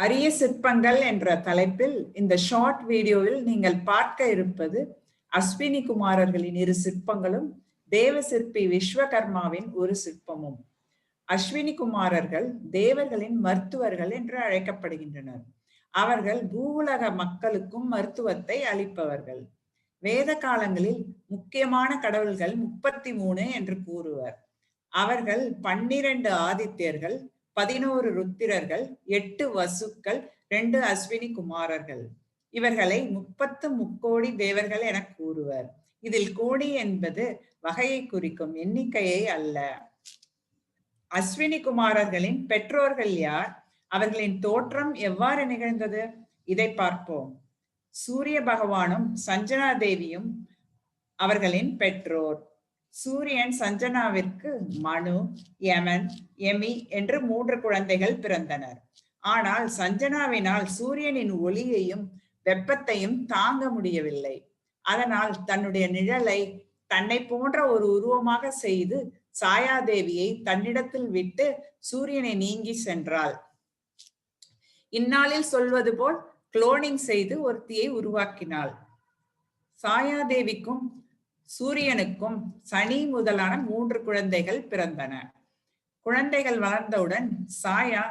அரிய சிற்பங்கள் என்ற தலைப்பில் இந்த ஷார்ட் வீடியோவில் நீங்கள் பார்க்க இருப்பது அஸ்வினி குமாரர்களின் இரு சிற்பங்களும் தேவ சிற்பி விஸ்வகர்மாவின் ஒரு சிற்பமும். அஸ்வினி குமாரர்கள் தேவர்களின் மருத்துவர்கள் என்று அழைக்கப்படுகின்றனர். அவர்கள் பூவுலக மக்களுக்கும் மருத்துவத்தை அளிப்பவர்கள். வேத காலங்களில் முக்கியமான கடவுள்கள் முப்பத்தி மூணு என்று கூறுவர். அவர்கள் பன்னிரண்டு ஆதித்யர்கள் பதினோரு ருத்திரர்கள் எட்டு வசுக்கள் ரெண்டு அஸ்வினி குமாரர்கள். இவர்களை முப்பத்து முக்கோடி தேவர்கள் என கூறுவர். இதில் கோடி என்பது வகையை குறிக்கும் எண்ணிக்கையை அல்ல. அஸ்வினி குமாரர்களின் பெற்றோர்கள் யார்? அவர்களின் தோற்றம் எவ்வாறு நிகழ்ந்தது? இதை பார்ப்போம். சூரிய பகவானும் சஞ்சனா தேவியும் அவர்களின் பெற்றோர். சூரியன் சஞ்சனாவிற்கு மனு யமன் எமி என்று மூன்று குழந்தைகள் பிறந்தனர். ஆனால் சஞ்சனாவினால் சூரியனின் ஒளியையும் வெப்பத்தையும் தாங்க முடியவில்லை. அதனால் தன்னுடைய நிழலை தன்னை போன்ற ஒரு உருவமாக செய்து சாயாதேவியை தன்னிடத்தில் விட்டு சூரியனை நீங்கி சென்றாள். இந்நாளில் சொல்வது போல் குளோனிங் செய்து ஒருத்தியை உருவாக்கினாள். சாயாதேவிக்கும் சூரியனுக்கும் சனி முதலான மூன்று குழந்தைகள் பிறந்தன. குழந்தைகள் வளர்ந்தவுடன் சாயா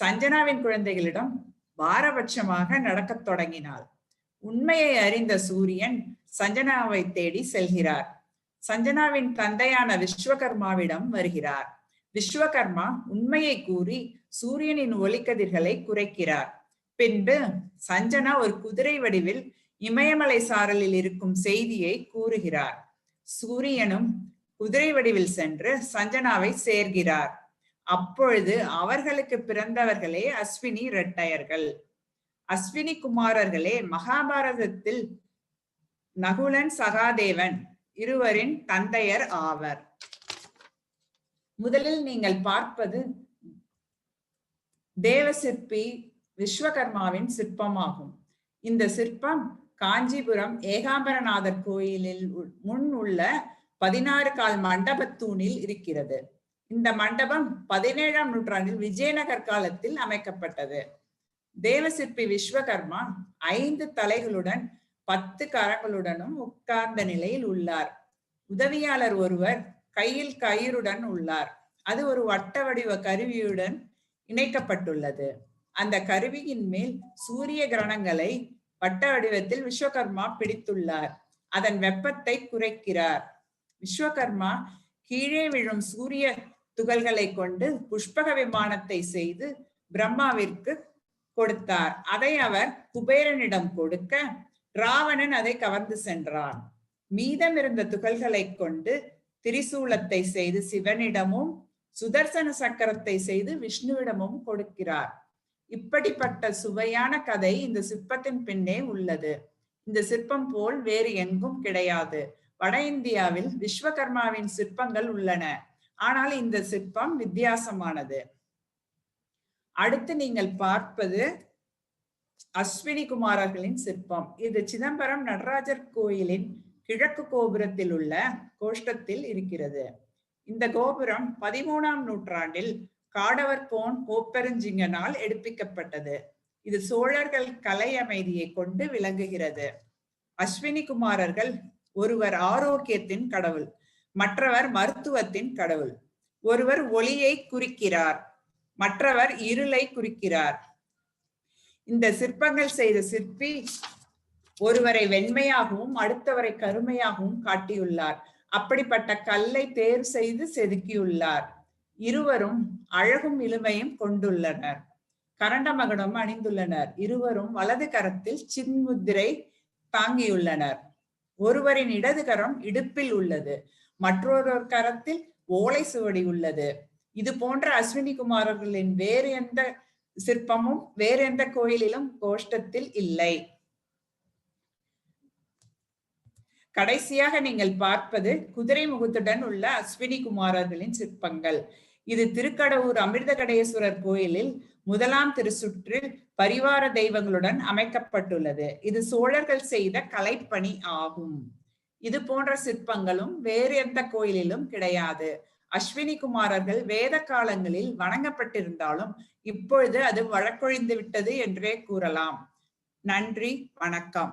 சஞ்சனாவின் குழந்தைகளிடம் பாரபட்சமாக நடக்கத் தொடங்கினாள். உண்மையை அறிந்த சூரியன் சஞ்சனாவை தேடி செல்கிறார். சஞ்சனாவின் தந்தையான விஸ்வகர்மாவிடம் வருகிறார். விஸ்வகர்மா உண்மையை கூறி சூரியனின் ஒளிக்கதிர்களை குறைக்கிறார். பின்பு சஞ்சனா ஒரு குதிரை வடிவில் இமயமலை சாரலில் இருக்கும் செய்தியை கூறுகிறார். சூரியனும் குதிரை வடிவில் சென்று சஞ்சனாவை சேர்கிறார். அப்பொழுது அவர்களுக்கு பிறந்தவர்களே அஸ்வினி இரட்டையர்கள். அஸ்வினி குமாரர்களே மகாபாரதத்தில் நகுலன் சகாதேவன் இருவரின் தந்தையர் ஆவர். முதலில் நீங்கள் பார்ப்பது தேவ சிற்பி விஸ்வகர்மாவின் சிற்பமாகும். இந்த சிற்பம் காஞ்சிபுரம் ஏகாம்பரநாதர் கோயிலில் முன் உள்ள பதினாறு கால் மண்டபத்தூணில் இருக்கிறது. இந்த மண்டபம் பதினேழாம் நூற்றாண்டில் விஜயநகர் காலத்தில் அமைக்கப்பட்டது. தேவசிற்பி விஸ்வகர்மா ஐந்து தலைகளுடன் பத்து கரங்களுடனும் உட்கார்ந்த நிலையில் உள்ளார். உதவியாளர் ஒருவர் கையில் கயிறுடன் உள்ளார். அது ஒரு வட்ட வடிவ கருவியுடன் இணைக்கப்பட்டுள்ளது. அந்த கருவியின் மேல் சூரிய கிரணங்களை வட்ட வடிவத்தில் விஸ்வகர்மா பிடித்துள்ளார். அதன் வெப்பத்தை குறைக்கிறார். விஸ்வகர்மா கீழே விழும் சூரிய துகள்களை கொண்டு புஷ்பக விமானத்தை செய்து பிரம்மாவிற்கு கொடுத்தார். அதை அவர் குபேரனிடம் கொடுக்க ராவணன் அதை கவர்ந்து சென்றான். மீதம் இருந்த துகள்களை கொண்டு திரிசூலத்தை செய்து சிவனிடமும் சுதர்சன சக்கரத்தை செய்து விஷ்ணுவிடமும் கொடுக்கிறார். இப்படிப்பட்ட சுவையான கதை இந்த சிற்பத்தின் பின்னே உள்ளது. இந்த சிற்பம் போல் வேறு எங்கும் கிடையாது. வட இந்தியாவில் விஸ்வகர்மாவின் சிற்பங்கள் உள்ளன. ஆனால் இந்த சிற்பம் வித்தியாசமானது. அடுத்து நீங்கள் பார்ப்பது அஸ்வினி குமாரர்களின் சிற்பம். இது சிதம்பரம் நடராஜர் கோயிலின் கிழக்கு கோபுரத்தில் உள்ள கோஷ்டத்தில் இருக்கிறது. இந்த கோபுரம் பதிமூணாம் நூற்றாண்டில் காடவர் போன் கோப்பெருஞ்சிங்கனால் எடுப்பிக்கப்பட்டது. இது சோழர்கள் கலை அமைதியை கொண்டு விளங்குகிறது. அஸ்வினி குமாரர்கள் ஒருவர் ஆரோக்கியத்தின் கடவுள் மற்றவர் மருத்துவத்தின் கடவுள். ஒருவர் ஒளியை குறிக்கிறார் மற்றவர் இருளை குறிக்கிறார். இந்த சிற்பங்கள் செய்த சிற்பி ஒருவரை வெண்மையாகவும் அடுத்தவரை கருமையாகவும் காட்டியுள்ளார். அப்படிப்பட்ட கல்லை தேர்வு செய்து செதுக்கியுள்ளார். இருவரும் அழகும் இழுமையும் கொண்டுள்ளனர். கரண்ட மகடம் அணிந்துள்ளனர். இருவரும் வலது கரத்தில் சின்முத்திரை தாங்கியுள்ளனர். ஒருவரின் இடது கரம் இடுப்பில் உள்ளது. மற்றொரு கரத்தில் ஓலை சுவடி உள்ளது. இது போன்ற அஸ்வினி குமாரர்களின் வேறு எந்த சிற்பமும் வேறு எந்த கோயிலிலும் கோஷ்டத்தில் இல்லை. கடைசியாக நீங்கள் பார்ப்பது குதிரை முகத்துடன் உள்ள அஸ்வினி குமாரர்களின் சிற்பங்கள். இது திருக்கடவுர் அமிர்தகடேஸ்வரர் கோயிலில் முதலாம் திருச்சுற்றில் பரிவார தெய்வங்களுடன் அமைக்கப்பட்டுள்ளது. இது சோழர்கள் செய்த கலைப்பணி ஆகும். இது போன்ற சிற்பங்களும் வேறு எந்த கோயிலிலும் கிடையாது. அஸ்வினி குமாரர்கள் வேத காலங்களில் வணங்கப்பட்டிருந்தாலும் இப்பொழுது அது வழக்கொழிந்து விட்டது என்றே கூறலாம். நன்றி வணக்கம்.